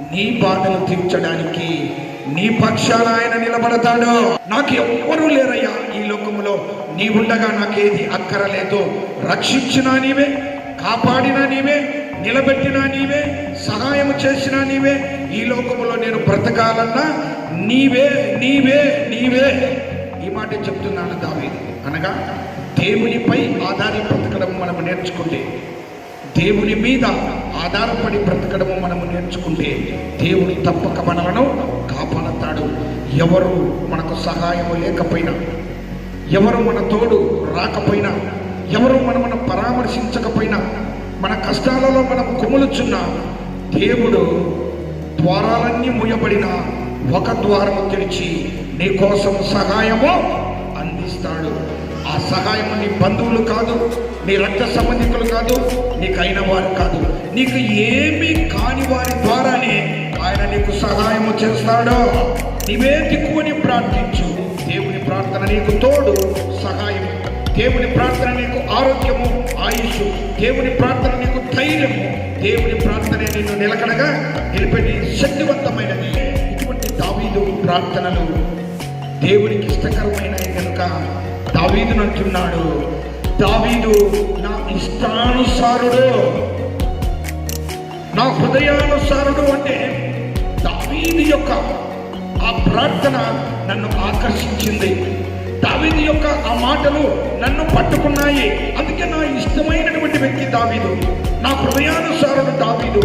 నీ బాధను తీర్చడానికి నీ పక్షాన ఆయన నిలబడతాడు. నాకు ఎవ్వరూ లేరయ్యా ఈ లోకములో. నీ ఉండగా నాకేది అక్కరలేదు. రక్షించినా నీవే కాపాడినా నీవే నిలబెట్టినా నీవే సహాయం చేసినా నీవే. ఈ లోకములో నేను బ్రతకాలన్నా నీవే నీవే నీవే. ఈ మాట చెప్తున్నాను దావేది. అనగా దేవునిపై ఆధారి బ్రతకడం మనం నేర్చుకుంటే దేవుని మీద ఆధారపడి బ్రతకడము మనము నేర్చుకుంటే దేవుడు తప్పక మనలను కాపాడతాడు. ఎవరు మనకు సహాయము లేకపోయినా ఎవరు మన తోడు రాకపోయినా ఎవరు మనమును పరామర్శించకపోయినా మన కష్టాలలో మనం కుములుచున్నా దేవుడు ద్వారాలన్నీ మూయబడిన ఒక ద్వారము తెరిచి నీ కోసం సహాయము అందిస్తాడు. ఆ సహాయము నీ బంధువులు కాదు నీ రక్త సంబంధికులు కాదు నీకు అయిన వారు కాదు. నీకు ఏమీ కాని వారి ద్వారానే ఆయన నీకు సహాయము చేస్తాడు నీవే దిక్కుని ప్రార్థించు. దేవుని ప్రార్థన నీకు తోడు సహాయం దేవుని ప్రార్థన నీకు ఆరోగ్యము ఆయుష్. దేవుని ప్రార్థన నీకు ధైర్యము. దేవుని ప్రార్థన నిన్ను నిలకడగా నిలిపెట్టి శక్తివంతమైనది. ఇటువంటి దావీదు ప్రార్థనలు దేవునికి ఇష్టకరమైనవి కనుక దావీదును అంటున్నాడు దావీదు నా ఇష్టానుసారుడు నా హృదయానుసారుడు అంటే దావీదు యొక్క ఆ ప్రార్థన నన్ను ఆకర్షించింది. దావీదు యొక్క ఆ మాటలు నన్ను పట్టుకున్నాయి. అందుకే నా ఇష్టమైనటువంటి వ్యక్తి దావీదు. నా హృదయానుసారుడు దావీదు.